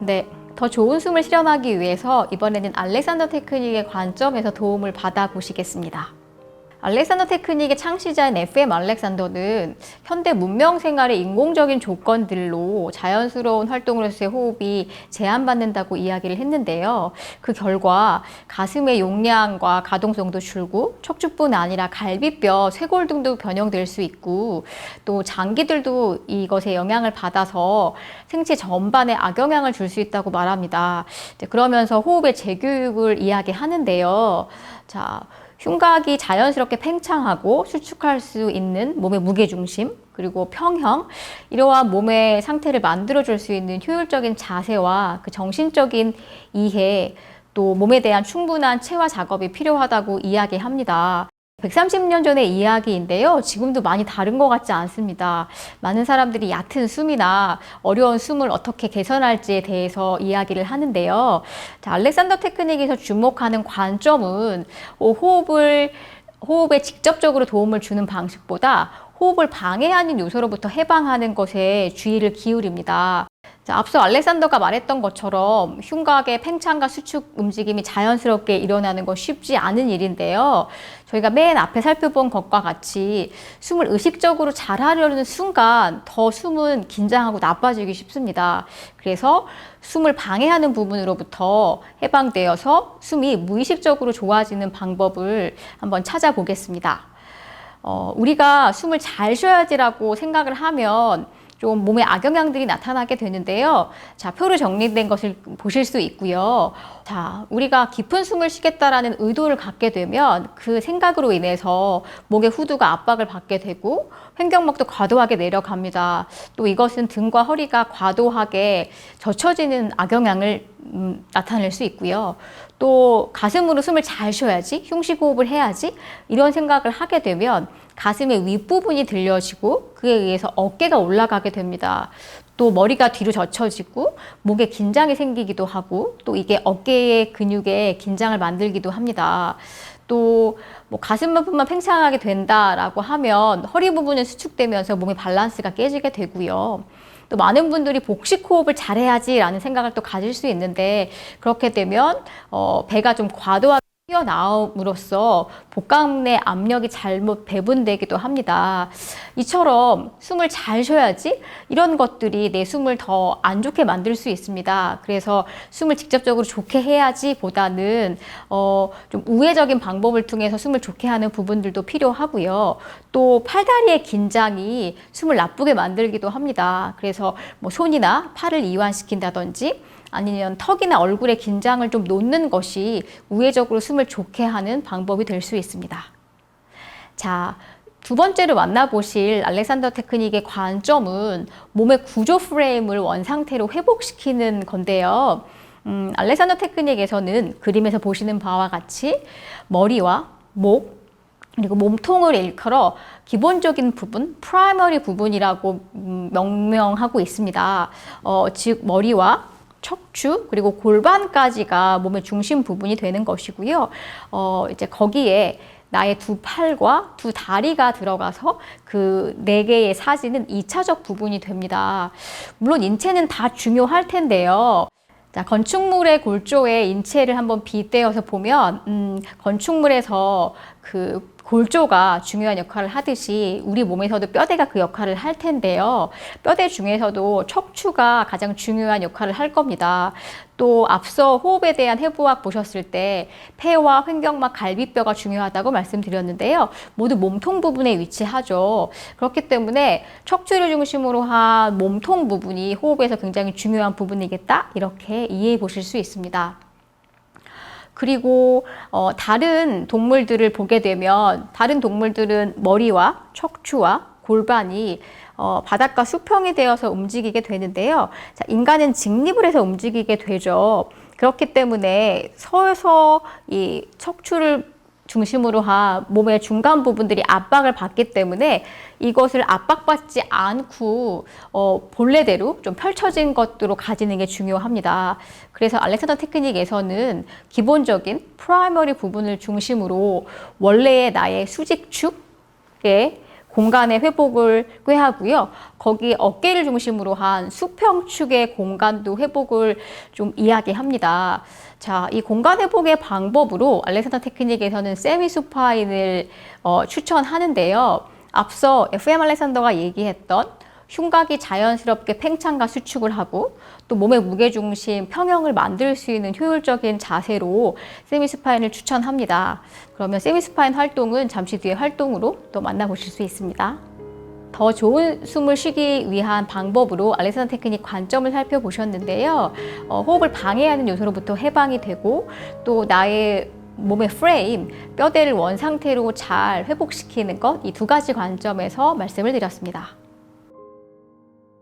네. 더 좋은 숨을 실현하기 위해서 이번에는 알렉산더 테크닉의 관점에서 도움을 받아 보시겠습니다. 알렉산더 테크닉의 창시자인 FM 알렉산더는 현대 문명 생활의 인공적인 조건들로 자연스러운 활동으로서의 호흡이 제한받는다고 이야기를 했는데요. 그 결과 가슴의 용량과 가동성도 줄고 척추뿐 아니라 갈비뼈, 쇄골 등도 변형될 수 있고 또 장기들도 이것에 영향을 받아서 생체 전반에 악영향을 줄 수 있다고 말합니다. 그러면서 호흡의 재교육을 이야기하는데요. 자, 흉곽이 자연스럽게 팽창하고 수축할 수 있는 몸의 무게중심, 그리고 평형, 이러한 몸의 상태를 만들어줄 수 있는 효율적인 자세와 그 정신적인 이해, 또 몸에 대한 충분한 체화 작업이 필요하다고 이야기합니다. 130년 전의 이야기인데요. 지금도 많이 다른 것 같지 않습니다. 많은 사람들이 얕은 숨이나 어려운 숨을 어떻게 개선할지에 대해서 이야기를 하는데요. 자, 알렉산더 테크닉에서 주목하는 관점은 어, 호흡을 호흡에 직접적으로 도움을 주는 방식보다 호흡을 방해하는 요소로부터 해방하는 것에 주의를 기울입니다. 자, 앞서 알렉산더가 말했던 것처럼 흉곽의 팽창과 수축 움직임이 자연스럽게 일어나는 건 쉽지 않은 일인데요. 저희가 맨 앞에 살펴본 것과 같이 숨을 의식적으로 잘 하려는 순간 더 숨은 긴장하고 나빠지기 쉽습니다. 그래서 숨을 방해하는 부분으로부터 해방되어서 숨이 무의식적으로 좋아지는 방법을 한번 찾아보겠습니다. 어, 우리가 숨을 잘 쉬어야지라고 생각을 하면 좀 몸에 악영향들이 나타나게 되는데요. 자, 표로 정리된 것을 보실 수 있고요. 자, 우리가 깊은 숨을 쉬겠다라는 의도를 갖게 되면 그 생각으로 인해서 목의 후두가 압박을 받게 되고 횡격막도 과도하게 내려갑니다. 또 이것은 등과 허리가 과도하게 젖혀지는 악영향을 음, 나타낼 수 있고요. 또 가슴으로 숨을 잘 쉬어야지, 흉식 호흡을 해야지 이런 생각을 하게 되면 가슴의 윗부분이 들려지고 그에 의해서 어깨가 올라가게 됩니다. 또 머리가 뒤로 젖혀지고 목에 긴장이 생기기도 하고 또 이게 어깨의 근육에 긴장을 만들기도 합니다. 또 뭐 가슴 부분만 팽창하게 된다라고 하면 허리 부분은 수축되면서 몸의 밸런스가 깨지게 되고요. 또 많은 분들이 복식 호흡을 잘해야지라는 생각을 또 가질 수 있는데 그렇게 되면 어, 배가 좀 과도하게 튀어나옴으로써 복강 내 압력이 잘못 배분되기도 합니다. 이처럼 숨을 잘 쉬어야지 이런 것들이 내 숨을 더 안 좋게 만들 수 있습니다. 그래서 숨을 직접적으로 좋게 해야지 보다는 어, 좀 우회적인 방법을 통해서 숨을 좋게 하는 부분들도 필요하고요. 또 팔다리의 긴장이 숨을 나쁘게 만들기도 합니다. 그래서 뭐 손이나 팔을 이완시킨다든지 아니면 턱이나 얼굴에 긴장을 좀 놓는 것이 우회적으로 숨을 좋게 하는 방법이 될 수 있습니다. 자, 두 번째로 만나보실 알렉산더 테크닉의 관점은 몸의 구조 프레임을 원상태로 회복시키는 건데요. 음, 알렉산더 테크닉에서는 그림에서 보시는 바와 같이 머리와 목, 그리고 몸통을 일컬어 기본적인 부분, 프라이머리 부분이라고 음, 명명하고 있습니다. 어, 즉, 머리와 척추 그리고 골반까지가 몸의 중심 부분이 되는 것이고요. 어, 이제 거기에 나의 두 팔과 두 다리가 들어가서 그 네 개의 사진은 이차적 부분이 됩니다. 물론 인체는 다 중요할 텐데요. 자, 건축물의 골조에 인체를 한번 빗대어서 보면, 음, 건축물에서 그 골조가 중요한 역할을 하듯이 우리 몸에서도 뼈대가 그 역할을 할 텐데요. 뼈대 중에서도 척추가 가장 중요한 역할을 할 겁니다. 또 앞서 호흡에 대한 해부학 보셨을 때 폐와 횡격막, 갈비뼈가 중요하다고 말씀드렸는데요. 모두 몸통 부분에 위치하죠. 그렇기 때문에 척추를 중심으로 한 몸통 부분이 호흡에서 굉장히 중요한 부분이겠다. 이렇게 이해해 보실 수 있습니다. 그리고 어, 다른 동물들을 보게 되면 다른 동물들은 머리와 척추와 골반이 어, 바닥과 수평이 되어서 움직이게 되는데요. 자, 인간은 직립을 해서 움직이게 되죠. 그렇기 때문에 서서 이 척추를 중심으로 한 몸의 중간 부분들이 압박을 받기 때문에 이것을 압박받지 않고 어, 본래대로 좀 펼쳐진 것으로 가지는 게 중요합니다. 그래서 알렉산더 테크닉에서는 기본적인 프라이머리 부분을 중심으로 원래의 나의 수직축의 공간의 회복을 꾀하고요. 거기 어깨를 중심으로 한 수평축의 공간도 회복을 좀 이야기합니다. 자, 이 공간 회복의 방법으로 알렉산더 테크닉에서는 세미 수파인을 어, 추천하는데요. 앞서 FM 알렉산더가 얘기했던 흉곽이 자연스럽게 팽창과 수축을 하고 또 몸의 무게중심 평형을 만들 수 있는 효율적인 자세로 세미스파인을 추천합니다. 그러면 세미스파인 활동은 잠시 뒤에 활동으로 또 만나보실 수 있습니다. 더 좋은 숨을 쉬기 위한 방법으로 알렉산더 테크닉 관점을 살펴보셨는데요. 어, 호흡을 방해하는 요소로부터 해방이 되고 또 나의 몸의 프레임, 뼈대를 원 상태로 잘 회복시키는 것, 이 두 가지 관점에서 말씀을 드렸습니다.